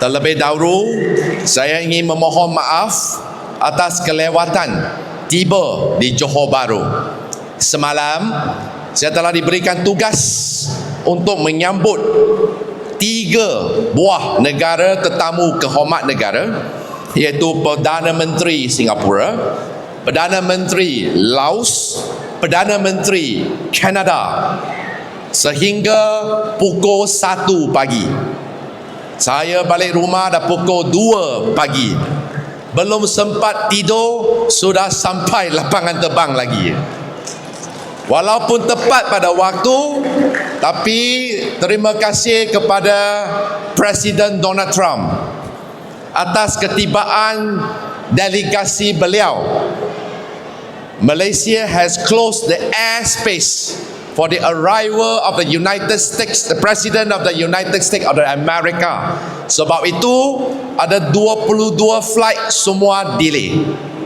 Terlebih dahulu, saya ingin memohon maaf atas kelewatan tiba di Johor Bahru. Semalam, saya telah diberikan tugas untuk menyambut tiga buah negara tetamu kehormat negara iaitu Perdana Menteri Singapura, Perdana Menteri Laos, Perdana Menteri Kanada sehingga pukul 1 pagi. Saya balik rumah dah pukul 2 pagi. Belum sempat tidur sudah sampai lapangan terbang lagi. Walaupun tepat pada waktu tapi terima kasih kepada Presiden Donald Trump atas ketibaan delegasi beliau. Malaysia has closed the airspace for the arrival of the United States, the President of the United States of America. Sebab itu ada 22 flight semua delay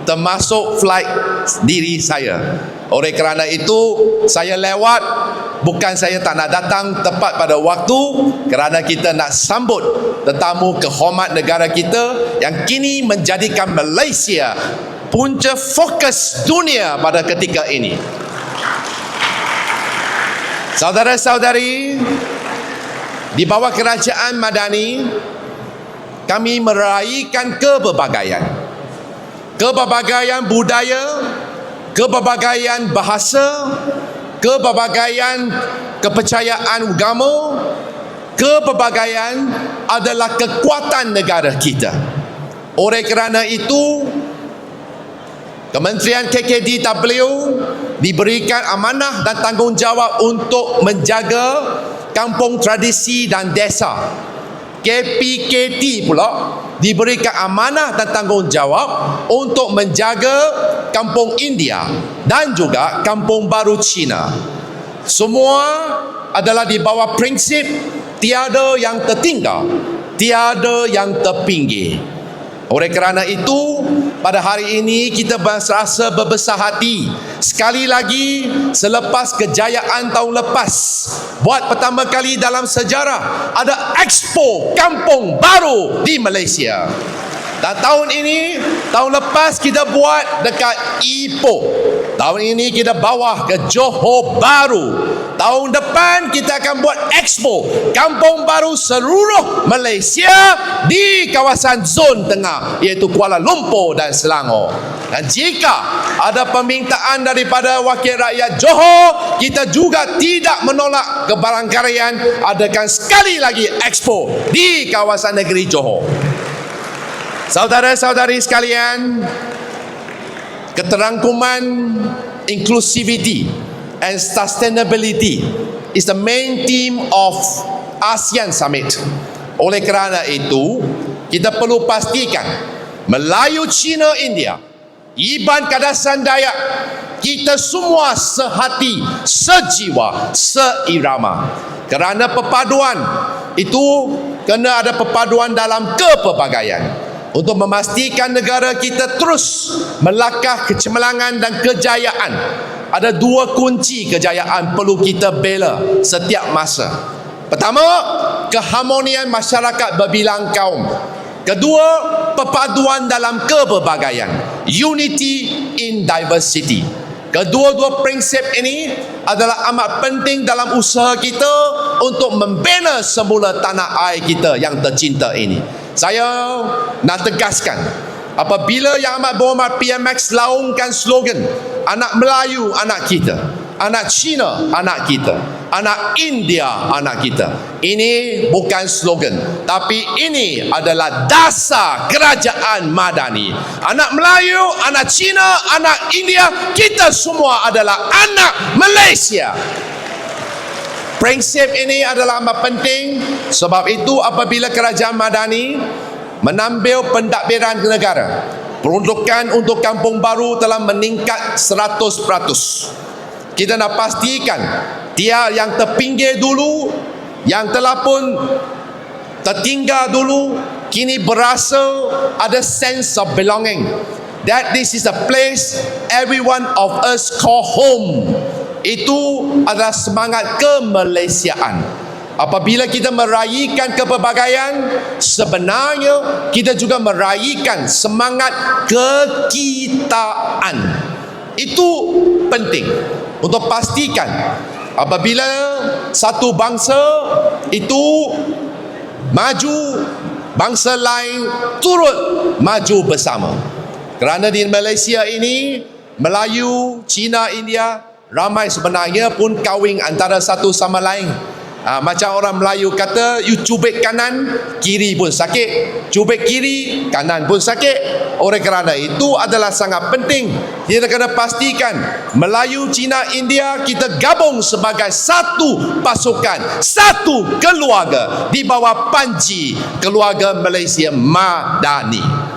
termasuk flight diri saya. Oleh kerana itu saya lewat bukan saya tak nak datang tepat pada waktu kerana kita nak sambut tetamu kehormat negara kita yang kini menjadikan Malaysia punca fokus dunia pada ketika ini. Saudara-saudari, di bawah kerajaan Madani, kami meraihkan kepelbagaian. Kepelbagaian budaya, kepelbagaian bahasa, kepelbagaian kepercayaan agama, kepelbagaian adalah kekuatan negara kita. Oleh kerana itu, Kementerian KKDW diberikan amanah dan tanggungjawab untuk menjaga kampung tradisi dan desa. KPKT pula diberikan amanah dan tanggungjawab untuk menjaga kampung India dan juga kampung baru Cina. Semua adalah di bawah prinsip tiada yang tertinggal, tiada yang terpinggir. Oleh kerana itu, pada hari ini kita berasa berbesar hati. Sekali lagi, selepas kejayaan tahun lepas, buat pertama kali dalam sejarah, ada Expo Kampung Baru di Malaysia. Dan tahun ini, tahun lepas kita buat dekat Ipoh. Tahun ini kita bawa ke Johor Baru. Tahun depan kita akan buat expo Kampung Baru seluruh Malaysia di kawasan zon tengah iaitu Kuala Lumpur dan Selangor. Dan jika ada permintaan daripada wakil rakyat Johor, kita juga tidak menolak kebarangkalian adakan sekali lagi expo di kawasan negeri Johor. Saudara-saudari sekalian, keterangkuman inclusivity and sustainability is the main theme of ASEAN Summit. Oleh kerana itu, kita perlu pastikan Melayu, Cina, India, Iban, Kadasan, Dayak, kita semua sehati, sejiwa, seirama. Kerana perpaduan itu kena ada perpaduan dalam kepelbagaian untuk memastikan negara kita terus melakah kecemerlangan dan kejayaan. Ada dua kunci kejayaan perlu kita bela setiap masa. Pertama, keharmonian masyarakat berbilang kaum. Kedua, perpaduan dalam kepelbagaian. Unity in diversity. Kedua-dua prinsip ini adalah amat penting dalam usaha kita untuk membina semula tanah air kita yang tercinta ini. Saya nak tegaskan apabila Yang Amat Berhormat PMX laungkan slogan anak Melayu anak kita, anak Cina anak kita, anak India anak kita. Ini bukan slogan, tapi ini adalah dasar kerajaan Madani. Anak Melayu, anak Cina, anak India, kita semua adalah anak Malaysia. Prinsip ini adalah amat penting sebab itu apabila kerajaan Madani menambil pentadbiran negara peruntukan untuk kampung baru telah meningkat 100%. Kita nak pastikan dia yang terpinggir dulu yang telah pun tertinggal dulu kini berasa ada sense of belonging that this is a place everyone of us call home itu adalah semangat kemalaysiaan. Apabila kita meraihkan kepelbagaian, sebenarnya kita juga meraihkan semangat kekitaan. Itu penting untuk pastikan apabila satu bangsa itu maju, bangsa lain turut maju bersama. Kerana di Malaysia ini, Melayu, Cina, India, ramai sebenarnya pun kahwin antara satu sama lain. Ha, macam orang Melayu kata, you cubit kanan, kiri pun sakit. Cubit kiri, kanan pun sakit. Oleh kerana itu adalah sangat penting. Kita kena pastikan Melayu, Cina, India kita gabung sebagai satu pasukan, satu keluarga di bawah panji keluarga Malaysia Madani.